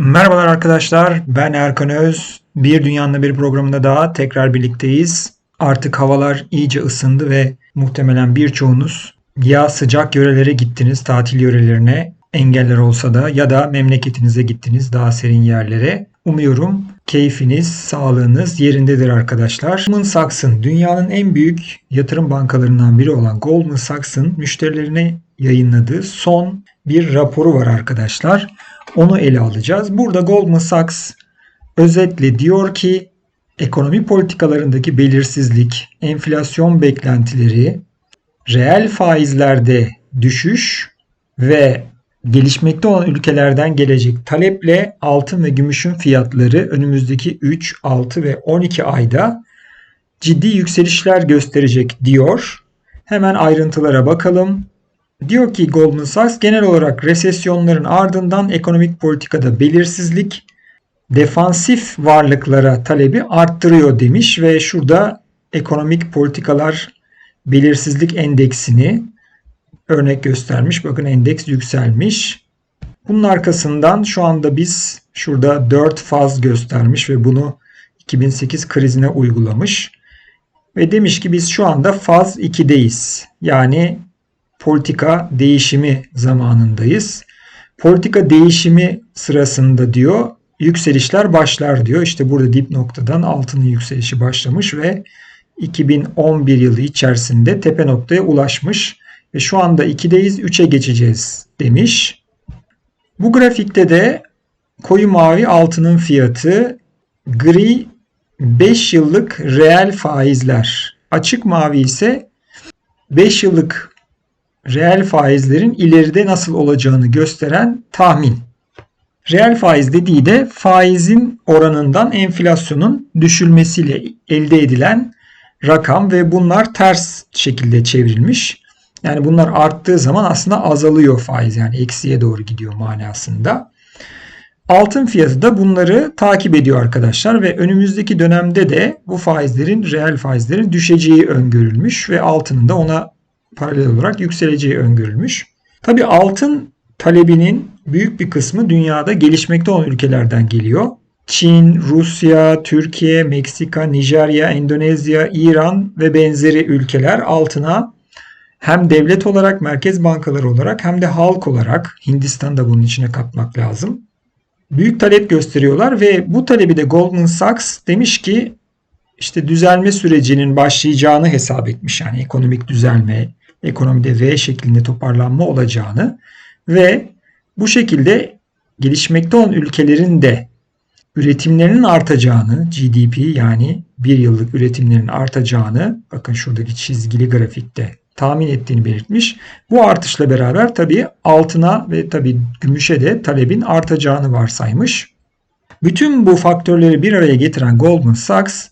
Merhabalar arkadaşlar, ben Erkan Öz. Bir Dünyanın Bir programında daha tekrar birlikteyiz. Artık havalar iyice ısındı ve muhtemelen birçoğunuz ya sıcak yörelere gittiniz, tatil yörelerine engeller olsa da ya da memleketinize gittiniz daha serin yerlere. Umuyorum keyfiniz, sağlığınız yerindedir arkadaşlar. Goldman Sachs'ın dünyanın en büyük yatırım bankalarından biri olan Goldman Sachs'ın müşterilerine yayınladığı son bir raporu var arkadaşlar. Onu ele alacağız. Burada Goldman Sachs özetle diyor ki ekonomi politikalarındaki belirsizlik, enflasyon beklentileri, reel faizlerde düşüş ve gelişmekte olan ülkelerden gelecek taleple altın ve gümüşün fiyatları önümüzdeki 3, 6 ve 12 ayda ciddi yükselişler gösterecek diyor. Hemen ayrıntılara bakalım. Diyor ki Goldman Sachs genel olarak resesyonların ardından ekonomik politikada belirsizlik defansif varlıklara talebi arttırıyor demiş ve şurada ekonomik politikalar belirsizlik endeksini örnek göstermiş. Bakın endeks yükselmiş. Bunun arkasından şu anda biz şurada 4 faz göstermiş ve bunu 2008 krizine uygulamış. Ve demiş ki biz şu anda faz 2'deyiz. Yani politika değişimi zamanındayız. Politika değişimi sırasında diyor yükselişler başlar diyor. İşte burada dip noktadan altının yükselişi başlamış ve 2011 yılı içerisinde tepe noktaya ulaşmış ve şu anda 2'deyiz 3'e geçeceğiz demiş. Bu grafikte de koyu mavi altının fiyatı, gri 5 yıllık reel faizler, açık mavi ise 5 yıllık reel faizlerin ileride nasıl olacağını gösteren tahmin. Reel faiz dediği de faizin oranından enflasyonun düşülmesiyle elde edilen rakam ve bunlar ters şekilde çevrilmiş. Yani bunlar arttığı zaman aslında azalıyor faiz yani eksiye doğru gidiyor manasında. Altın fiyatı da bunları takip ediyor arkadaşlar ve önümüzdeki dönemde de bu faizlerin reel faizlerin düşeceği öngörülmüş ve altının da ona paralel olarak yükseleceği öngörülmüş. Tabi altın talebinin büyük bir kısmı dünyada gelişmekte olan ülkelerden geliyor. Çin, Rusya, Türkiye, Meksika, Nijerya, Endonezya, İran ve benzeri ülkeler altına hem devlet olarak, merkez bankaları olarak hem de halk olarak Hindistan da bunun içine katmak lazım. Büyük talep gösteriyorlar ve bu talebi de Goldman Sachs demiş ki işte düzelme sürecinin başlayacağını hesap etmiş. Yani ekonomik düzelme, ekonomide V şeklinde toparlanma olacağını ve bu şekilde gelişmekte olan ülkelerin de üretimlerinin artacağını, GDP yani bir yıllık üretimlerin artacağını bakın şuradaki çizgili grafikte tahmin ettiğini belirtmiş. Bu artışla beraber tabii altına ve tabii gümüşe de talebin artacağını varsaymış. Bütün bu faktörleri bir araya getiren Goldman Sachs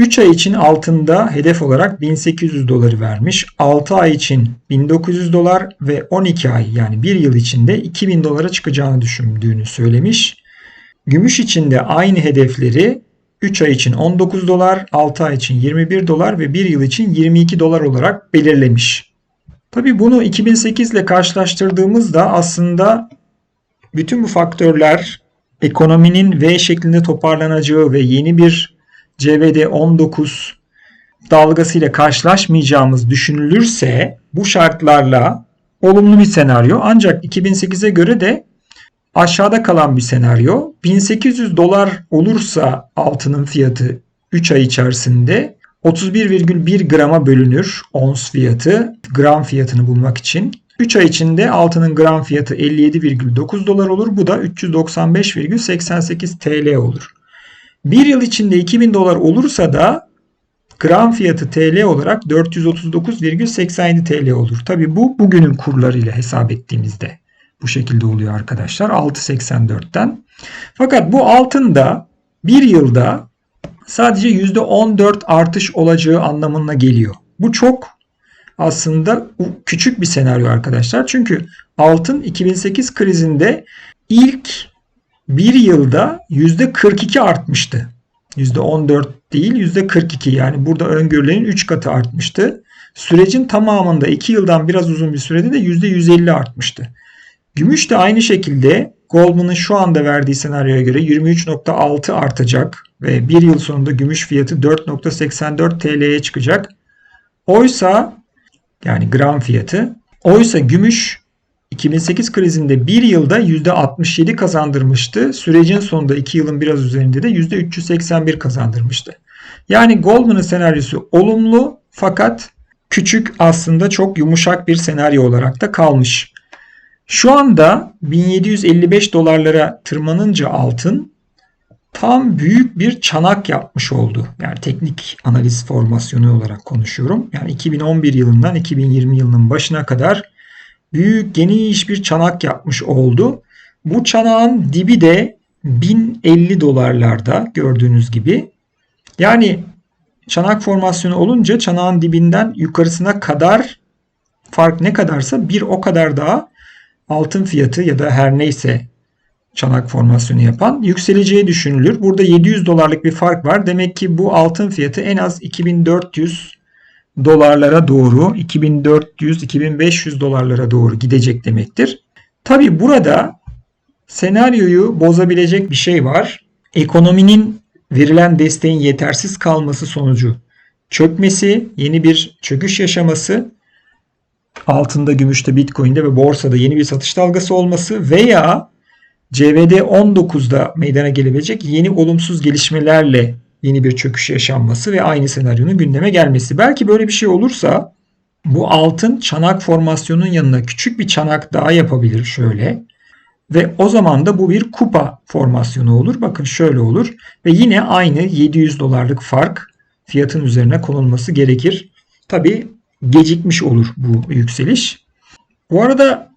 3 ay için altında hedef olarak 1800 doları vermiş. 6 ay için 1900 dolar ve 12 ay yani 1 yıl içinde 2000 dolara çıkacağını düşündüğünü söylemiş. Gümüş için de aynı hedefleri 3 ay için 19 dolar, 6 ay için 21 dolar ve 1 yıl için 22 dolar olarak belirlemiş. Tabi bunu 2008 ile karşılaştırdığımızda aslında bütün bu faktörler ekonominin V şeklinde toparlanacağı ve yeni bir CVD-19 dalgasıyla karşılaşmayacağımız düşünülürse bu şartlarla olumlu bir senaryo. Ancak 2008'e göre de aşağıda kalan bir senaryo. 1800 dolar olursa altının fiyatı 3 ay içerisinde 31,1 grama bölünür ons fiyatı gram fiyatını bulmak için. 3 ay içinde altının gram fiyatı 57,9 dolar olur. Bu da 395,88 TL olur. Bir yıl içinde 2000 dolar olursa da gram fiyatı TL olarak 439,87 TL olur. Tabi bu bugünün kurlarıyla hesap ettiğimizde bu şekilde oluyor arkadaşlar 6.84'ten. Fakat bu altında bir yılda sadece %14 artış olacağı anlamına geliyor. Bu çok aslında küçük bir senaryo arkadaşlar. Çünkü altın 2008 krizinde ilk bir yılda %42 artmıştı. %14 değil %42 yani burada öngörülenin 3 katı artmıştı. Sürecin tamamında 2 yıldan biraz uzun bir sürede de %150 artmıştı. Gümüş de aynı şekilde Goldman'ın şu anda verdiği senaryoya göre 23.6 artacak ve bir yıl sonunda gümüş fiyatı 4.84 TL'ye çıkacak. Oysa yani gram fiyatı oysa gümüş 2008 krizinde bir yılda %67 kazandırmıştı. Sürecin sonunda 2 yılın biraz üzerinde de %381 kazandırmıştı. Yani Goldman'ın senaryosu olumlu fakat küçük aslında çok yumuşak bir senaryo olarak da kalmış. Şu anda 1755 dolarlara tırmanınca altın tam büyük bir çanak yapmış oldu. Yani teknik analiz formasyonu olarak konuşuyorum. Yani 2011 yılından 2020 yılının başına kadar büyük geniş bir çanak yapmış oldu. Bu çanağın dibi de 1050 dolarlarda gördüğünüz gibi. Yani çanak formasyonu olunca çanağın dibinden yukarısına kadar fark ne kadarsa bir o kadar daha altın fiyatı ya da her neyse çanak formasyonu yapan yükseleceği düşünülür. Burada 700 dolarlık bir fark var. Demek ki bu altın fiyatı en az 2400 dolarlara doğru 2400-2500 dolarlara doğru gidecek demektir. Tabi burada senaryoyu bozabilecek bir şey var. Ekonominin verilen desteğin yetersiz kalması sonucu çökmesi, yeni bir çöküş yaşaması, altında, gümüşte, bitcoin'de ve borsada yeni bir satış dalgası olması veya CVD 19'da meydana gelebilecek yeni olumsuz gelişmelerle yeni bir çöküş yaşanması ve aynı senaryonun gündeme gelmesi. Belki böyle bir şey olursa bu altın çanak formasyonun yanına küçük bir çanak daha yapabilir şöyle. Ve o zaman da bu bir kupa formasyonu olur. Bakın şöyle olur. Ve yine aynı 700 dolarlık fark fiyatın üzerine konulması gerekir. Tabi gecikmiş olur bu yükseliş. Bu arada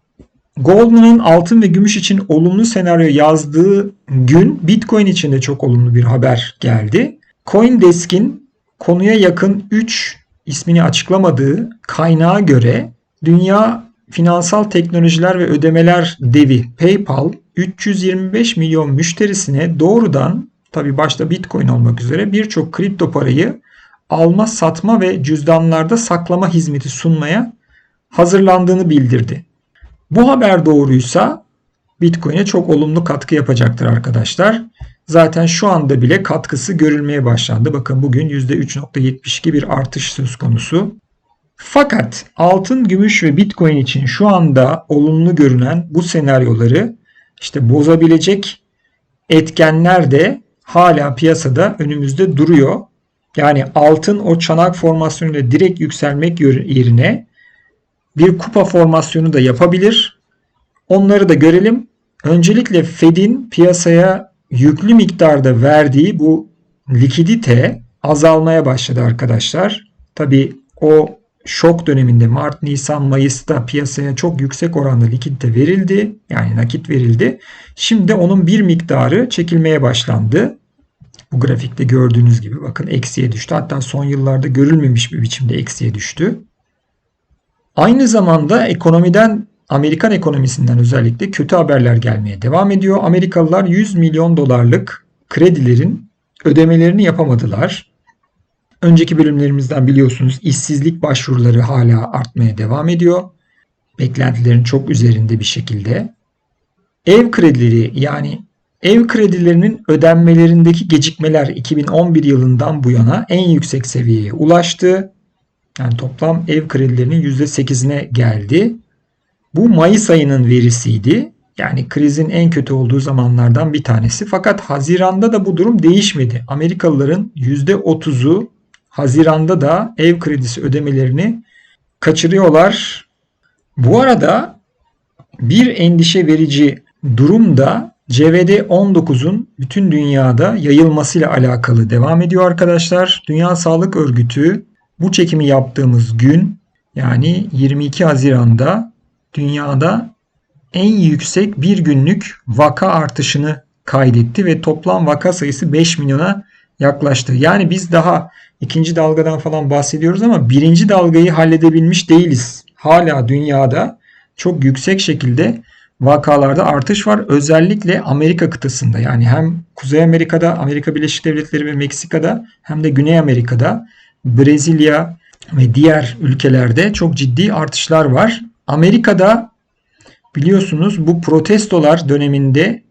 Goldman'ın altın ve gümüş için olumlu senaryo yazdığı gün Bitcoin için de çok olumlu bir haber geldi. Coindesk'in konuya yakın 3 ismini açıklamadığı kaynağa göre dünya finansal teknolojiler ve ödemeler devi PayPal 325 milyon müşterisine doğrudan tabi başta Bitcoin olmak üzere birçok kripto parayı alma, satma ve cüzdanlarda saklama hizmeti sunmaya hazırlandığını bildirdi. Bu haber doğruysa Bitcoin'e çok olumlu katkı yapacaktır arkadaşlar. Zaten şu anda bile katkısı görülmeye başlandı. Bakın bugün %3.72 bir artış söz konusu. Fakat altın, gümüş ve bitcoin için şu anda olumlu görünen bu senaryoları işte bozabilecek etkenler de hala piyasada önümüzde duruyor. Yani altın o çanak formasyonuyla direkt yükselmek yerine bir kupa formasyonu da yapabilir. Onları da görelim. Öncelikle Fed'in piyasaya yüklü miktarda verdiği bu likidite azalmaya başladı arkadaşlar. Tabi o şok döneminde Mart, Nisan, Mayıs'ta piyasaya çok yüksek oranda likidite verildi. Yani nakit verildi. Şimdi onun bir miktarı çekilmeye başlandı. Bu grafikte gördüğünüz gibi bakın eksiye düştü. Hatta son yıllarda görülmemiş bir biçimde eksiye düştü. Aynı zamanda ekonomiden Amerikan ekonomisinden özellikle kötü haberler gelmeye devam ediyor. Amerikalılar 100 milyon dolarlık kredilerin ödemelerini yapamadılar. Önceki bölümlerimizden biliyorsunuz işsizlik başvuruları hala artmaya devam ediyor. Beklentilerin çok üzerinde bir şekilde. Ev kredileri yani ev kredilerinin ödenmelerindeki gecikmeler 2011 yılından bu yana en yüksek seviyeye ulaştı. Yani toplam ev kredilerinin %8'ine geldi. Bu Mayıs ayının verisiydi. Yani krizin en kötü olduğu zamanlardan bir tanesi. Fakat Haziran'da da bu durum değişmedi. Amerikalıların %30'u Haziran'da da ev kredisi ödemelerini kaçırıyorlar. Bu arada bir endişe verici durum da CVD-19'un bütün dünyada yayılmasıyla alakalı devam ediyor arkadaşlar. Dünya Sağlık Örgütü bu çekimi yaptığımız gün yani 22 Haziran'da dünyada en yüksek bir günlük vaka artışını kaydetti ve toplam vaka sayısı 5 milyona yaklaştı. Yani biz daha ikinci dalgadan falan bahsediyoruz ama birinci dalgayı halledebilmiş değiliz. Hala dünyada çok yüksek şekilde vakalarda artış var. Özellikle Amerika kıtasında yani hem Kuzey Amerika'da, Amerika Birleşik Devletleri ve Meksika'da hem de Güney Amerika'da, Brezilya ve diğer ülkelerde çok ciddi artışlar var. Amerika'da biliyorsunuz bu protestolar döneminde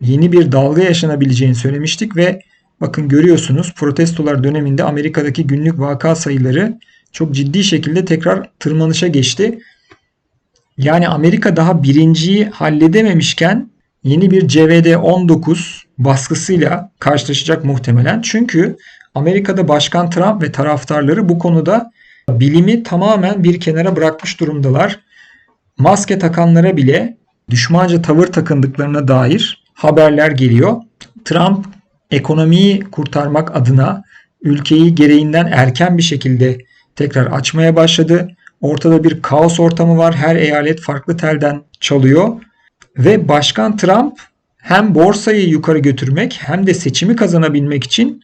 yeni bir dalga yaşanabileceğini söylemiştik ve bakın görüyorsunuz protestolar döneminde Amerika'daki günlük vaka sayıları çok ciddi şekilde tekrar tırmanışa geçti. Yani Amerika daha birinciyi halledememişken yeni bir CVD-19 baskısıyla karşılaşacak muhtemelen. Çünkü Amerika'da Başkan Trump ve taraftarları bu konuda bilimi tamamen bir kenara bırakmış durumdalar. Maske takanlara bile düşmanca tavır takındıklarına dair haberler geliyor. Trump ekonomiyi kurtarmak adına ülkeyi gereğinden erken bir şekilde tekrar açmaya başladı. Ortada bir kaos ortamı var. Her eyalet farklı telden çalıyor. Ve Başkan Trump hem borsayı yukarı götürmek hem de seçimi kazanabilmek için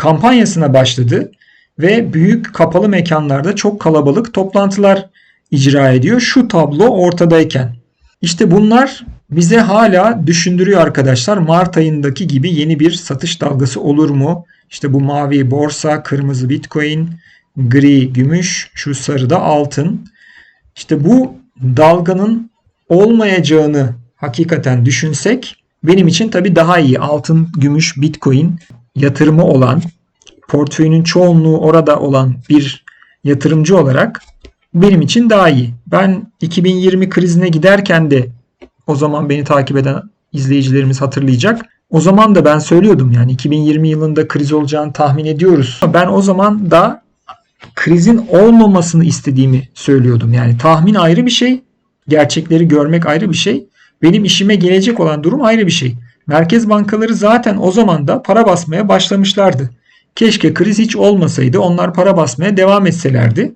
kampanyasına başladı ve büyük kapalı mekanlarda çok kalabalık toplantılar icra ediyor. Şu tablo ortadayken. İşte bunlar bize hala düşündürüyor arkadaşlar. Mart ayındaki gibi yeni bir satış dalgası olur mu? İşte bu mavi borsa, kırmızı bitcoin, gri gümüş, şu sarı da altın. İşte bu dalganın olmayacağını hakikaten düşünsek benim için tabii daha iyi. Altın, gümüş, bitcoin yatırımı olan, portföyünün çoğunluğu orada olan bir yatırımcı olarak benim için daha iyi. Ben 2020 krizine giderken de o zaman beni takip eden izleyicilerimiz hatırlayacak. O zaman da ben söylüyordum yani 2020 yılında kriz olacağını tahmin ediyoruz. Ben o zaman da krizin olmamasını istediğimi söylüyordum. Yani tahmin ayrı bir şey, gerçekleri görmek ayrı bir şey. Benim işime gelecek olan durum ayrı bir şey. Merkez bankaları zaten o zaman da para basmaya başlamışlardı. Keşke kriz hiç olmasaydı onlar para basmaya devam etselerdi.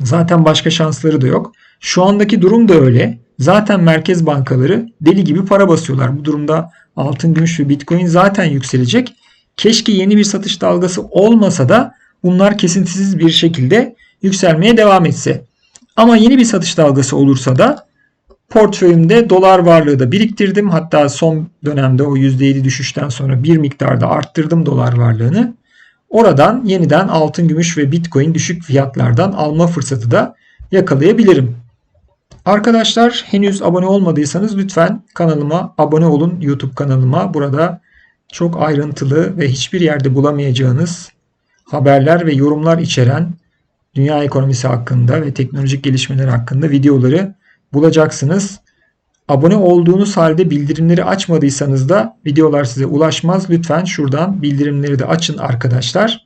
Zaten başka şansları da yok. Şu andaki durum da öyle. Zaten merkez bankaları deli gibi para basıyorlar. Bu durumda altın, gümüş ve bitcoin zaten yükselecek. Keşke yeni bir satış dalgası olmasa da bunlar kesintisiz bir şekilde yükselmeye devam etse. Ama yeni bir satış dalgası olursa da portföyümde dolar varlığı da biriktirdim. Hatta son dönemde o %7 düşüşten sonra bir miktarda arttırdım dolar varlığını. Oradan yeniden altın, gümüş ve bitcoin düşük fiyatlardan alma fırsatı da yakalayabilirim. Arkadaşlar henüz abone olmadıysanız lütfen kanalıma abone olun YouTube kanalıma. Burada çok ayrıntılı ve hiçbir yerde bulamayacağınız haberler ve yorumlar içeren dünya ekonomisi hakkında ve teknolojik gelişmeler hakkında videoları bulacaksınız. Abone olduğunuz halde bildirimleri açmadıysanız da videolar size ulaşmaz. Lütfen şuradan bildirimleri de açın arkadaşlar.